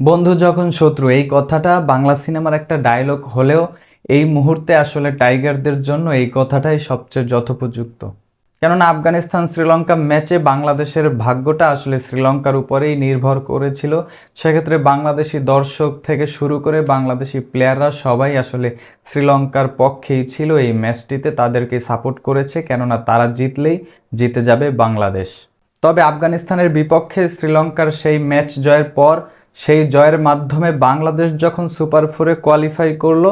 বন্ধু, যখন শত্রু, এই কথাটা বাংলা সিনেমার একটা ডায়লগ হলেও এই মুহূর্তে আসলে টাইগারদের জন্য এই কথাটাই সবচেয়ে যথোপযুক্ত। কেননা আফগানিস্তান শ্রীলঙ্কা ম্যাচে বাংলাদেশের ভাগ্যটা আসলে শ্রীলঙ্কার উপরেই নির্ভর করেছিল। সেক্ষেত্রে বাংলাদেশি দর্শক থেকে শুরু করে বাংলাদেশি প্লেয়াররা সবাই আসলে শ্রীলঙ্কার পক্ষেই ছিল এই ম্যাচটিতে তাদেরকে সাপোর্ট করেছে। কেননা তারা জিতলেই জিতে যাবে বাংলাদেশ। তবে আফগানিস্তানের বিপক্ষে শ্রীলঙ্কার সেই ম্যাচ জয়ের পর সেই জয়ের মাধ্যমে বাংলাদেশ যখন সুপার ফোরে কোয়ালিফাই করল,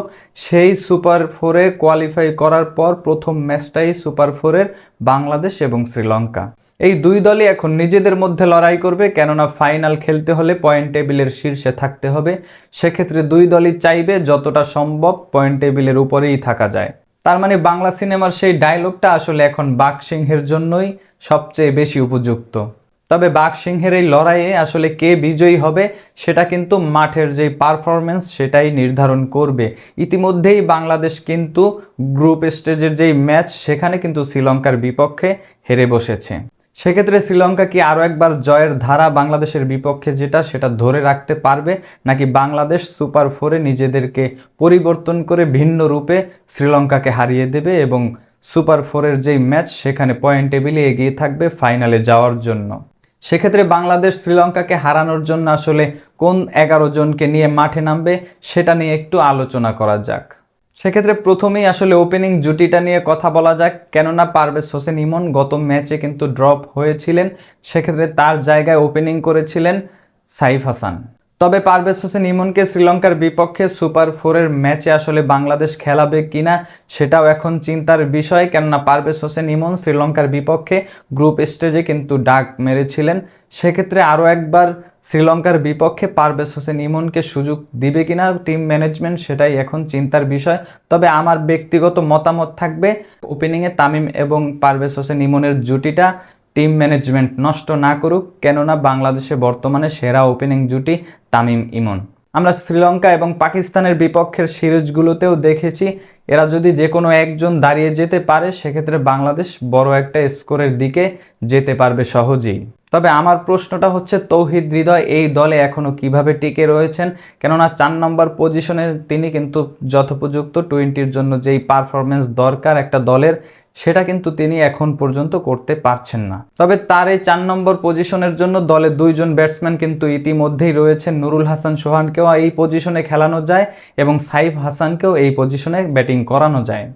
সেই সুপার ফোরে কোয়ালিফাই করার পর প্রথম ম্যাচটাই সুপার ফোরের বাংলাদেশ এবং শ্রীলঙ্কা। এই দুই দলই এখন নিজেদের মধ্যে লড়াই করবে, কেননা ফাইনাল খেলতে হলে পয়েন্ট টেবিলের শীর্ষে থাকতে হবে। সেক্ষেত্রে দুই দলই চাইবে যতটা সম্ভব পয়েন্ট টেবিলের উপরেই থাকা যায়। তার মানে বাংলা সিনেমার সেই ডায়লগটা আসলে এখন বাঘ সিংহের জন্যই সবচেয়ে বেশি উপযুক্ত। তবে বাঘ সিংহের এই লড়াইয়ে আসলে কে বিজয়ী হবে, সেটা কিন্তু মাঠের যে পারফরমেন্স সেটাই নির্ধারণ করবে। ইতিমধ্যেই বাংলাদেশ কিন্তু গ্রুপ স্টেজের যেই ম্যাচ সেখানে কিন্তু শ্রীলঙ্কার বিপক্ষে হেরে বসেছে। সেক্ষেত্রে শ্রীলঙ্কা কি আরও একবার জয়ের ধারা বাংলাদেশের বিপক্ষে যেটা, সেটা ধরে রাখতে পারবে? নাকি বাংলাদেশ সুপার ফোরে নিজেদেরকে পরিবর্তন করে ভিন্ন রূপে শ্রীলঙ্কাকে হারিয়ে দেবে এবং সুপার ফোরের যেই ম্যাচ সেখানে পয়েন্ট টেবিলে এগিয়ে থাকবে ফাইনালে যাওয়ার জন্য? সেক্ষেত্রে বাংলাদেশ শ্রীলঙ্কাকে হারানোর জন্য আসলে কোন এগারো জনকে নিয়ে মাঠে নামবে সেটা নিয়ে একটু আলোচনা করা যাক। সেক্ষেত্রে প্রথমেই আসলে ওপেনিং জুটিটা নিয়ে কথা বলা যাক। কেননা পারভেজ হোসেন ইমন গত ম্যাচে কিন্তু ড্রপ হয়েছিলেন। সেক্ষেত্রে তার জায়গায় ওপেনিং করেছিলেন সাইফ হাসান। তবে পারভেজ হোসেন ইমনকে শ্রীলঙ্কার বিপক্ষে সুপার ফোরের ম্যাচে আসলে বাংলাদেশ খেলাবে কিনা সেটাও এখন চিন্তার বিষয়। কেননা পারভেজ হোসেন ইমন শ্রীলঙ্কার বিপক্ষে গ্রুপ স্টেজে কিন্তু ডাক মেরেছিলেন। সেক্ষেত্রে আরও একবার শ্রীলঙ্কার বিপক্ষে পারভেজ হোসেন ইমনকে সুযোগ দিবে কিনা টিম ম্যানেজমেন্ট সেটাই এখন চিন্তার বিষয়। তবে আমার ব্যক্তিগত মতামত থাকবে। ওপেনিংয়ে তামিম এবং পারভেজ হোসেন ইমনের জুটিটা টিম ম্যানেজমেন্ট নষ্ট না করুক, কেননা বাংলাদেশে বর্তমানে সেরা ওপেনিং জুটি তামিম ইমন। আমরা শ্রীলঙ্কা এবং পাকিস্তানের বিপক্ষের সিরিজগুলোতেও দেখেছি, এরা যদি যে কোনো একজন দাঁড়িয়ে যেতে পারে, সেক্ষেত্রে বাংলাদেশ বড় একটা স্কোরের দিকে যেতে পারবে সহজেই। তবে আমার প্রশ্নটা হচ্ছে, তৌহিদ হৃদয় এই দলে এখনও কীভাবে টিকে রয়েছেন? কেননা চার নম্বর পজিশনে তিনি কিন্তু যথোপযুক্ত টোয়েন্টির জন্য যেই পারফরমেন্স দরকার একটা দলের সেটা কিন্তু তিনি এখন পর্যন্ত করতে পারছেন না। তবে তার এই চার নম্বর পজিশনের জন্য দলে দুইজন ব্যাটসম্যান কিন্তু ইতিমধ্যেই রয়েছেন নুরুল হাসান সোহানকেও এই পজিশনে খেলানো যায় এবং সাইফ হাসানকেও এই পজিশনে ব্যাটিং করানো যায়।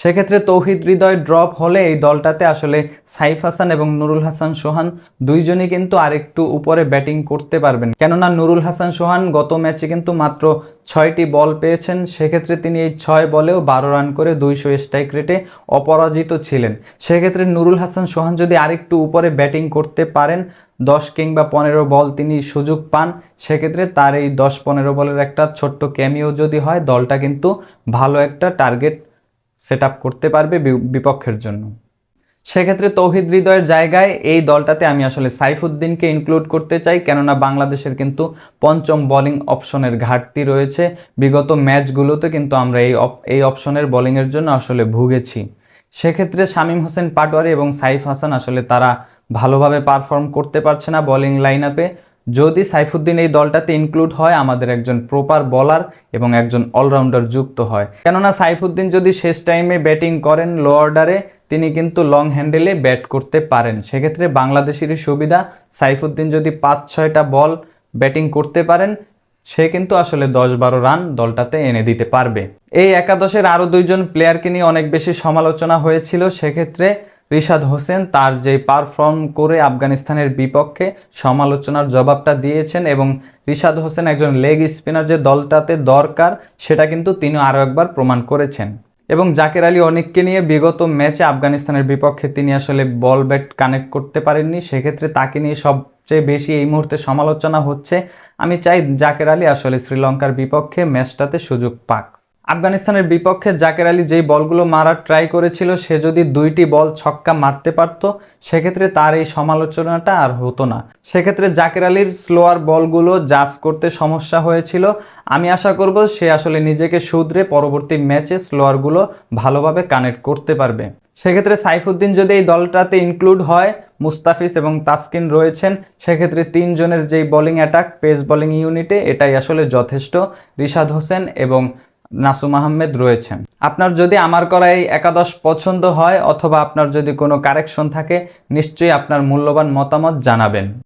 সেক্ষেত্রে তৌহিদ হৃদয় ড্রপ হলে এই দলটাতে আসলে সাইফ হাসান এবং নুরুল হাসান সোহান দুইজনই কিন্তু আরেকটু উপরে ব্যাটিং করতে পারবেন। কেননা নুরুল হাসান সোহান গত ম্যাচে কিন্তু মাত্র ছয়টি বল পেয়েছেন। সেক্ষেত্রে তিনি এই ছয় বলেও বারো রান করে দুইশো স্ট্রাইক রেটে অপরাজিত ছিলেন। সেক্ষেত্রে নুরুল হাসান সোহান যদি আরেকটু উপরে ব্যাটিং করতে পারেন, দশ কিংবা পনেরো বল তিনি সুযোগ পান। সেক্ষেত্রে তার এই দশ পনেরো বলের একটা ছোট্ট ক্যামিও যদি হয়, দলটা কিন্তু ভালো একটা টার্গেট সেট করতে পারবে বিপক্ষের জন্য। সেক্ষেত্রে তৌহিদ হৃদয়ের জায়গায় এই দলটাতে আমি আসলে সাইফুদ্দিনকে ইনক্লুড করতে চাই, কেননা বাংলাদেশের কিন্তু পঞ্চম বোলিং অপশনের ঘাটতি রয়েছে। বিগত ম্যাচগুলোতে কিন্তু আমরা এই এই অপশনের বোলিংয়ের জন্য আসলে ভুগেছি। সেক্ষেত্রে শামীম হোসেন পাটোয়ারি এবং সাইফ হাসান আসলে তারা ভালোভাবে পারফর্ম করতে পারছে না বোলিং লাইন আপে যদি সাইফুদ্দিন এই দলটাতে ইনক্লুড হয়, আমাদের একজন প্রপার বলার এবং একজন অলরাউন্ডার যুক্ত হয়। কেননা সাইফুদ্দিন যদি শেষ টাইমে ব্যাটিং করেন লো অর্ডারে তিনি কিন্তু লং হ্যান্ডেলে ব্যাট করতে পারেন। সেক্ষেত্রে বাংলাদেশেরই সুবিধা, সাইফুদ্দিন যদি পাঁচ, ছয়টা বল ব্যাটিং করতে পারেন, সে কিন্তু আসলে দশ বারো রান দলটাতে এনে দিতে পারবে। এই একাদশের আরও দুইজন প্লেয়ারকে নিয়ে অনেক বেশি সমালোচনা হয়েছিল, সেক্ষেত্রে রিশাদ হোসেন তার যে পারফর্ম করে আফগানিস্তানের বিপক্ষে সমালোচনার জবাবটা দিয়েছেন এবং রিশাদ হোসেন একজন লেগ স্পিনার যে দলটাতে দরকার, সেটা কিন্তু তিনি আরও একবার প্রমাণ করেছেন। এবং জাকের আলী অনেককে নিয়ে বিগত ম্যাচে আফগানিস্তানের বিপক্ষে তিনি আসলে বল ব্যাট কানেক্ট করতে পারেননি, সেক্ষেত্রে তাকে নিয়ে সবচেয়ে বেশি এই মুহূর্তে সমালোচনা হচ্ছে। আমি চাই জাকের আলী আসলে শ্রীলঙ্কার বিপক্ষে ম্যাচটাতে সুযোগ পাক। আফগানিস্তানের বিপক্ষে জাকের আলী যেই বলগুলো মারার ট্রাই করেছিল, সে যদি দুইটি বল ছক্কা মারতে পারত, সেক্ষেত্রে তার এই সমালোচনাটা আর হতো না। সেক্ষেত্রে জাকের আলীর স্লোয়ার বলগুলো জাজ করতে সমস্যা হয়েছিল। আমি আশা করব সে আসলে নিজেকে শুধরে পরবর্তী ম্যাচে স্লোয়ারগুলো ভালোভাবে কানেক্ট করতে পারবে। সেক্ষেত্রে সাইফুদ্দিন যদি এই দলটাতে ইনক্লুড হয়, মুস্তাফিজ এবং তাসকিন রয়েছেন, সেক্ষেত্রে তিনজনের যেই বোলিং অ্যাটাক পেস বোলিং ইউনিটে এটাই আসলে যথেষ্ট। রিশাদ হোসেন এবং নাসুম আহমেদ রয়েছেন। আপনার যদি আমার করা এই একাদশ পছন্দ হয় অথবা আপনার যদি কোনো কারেকশন থাকে, নিশ্চয়ই আপনার মূল্যবান মতামত জানাবেন।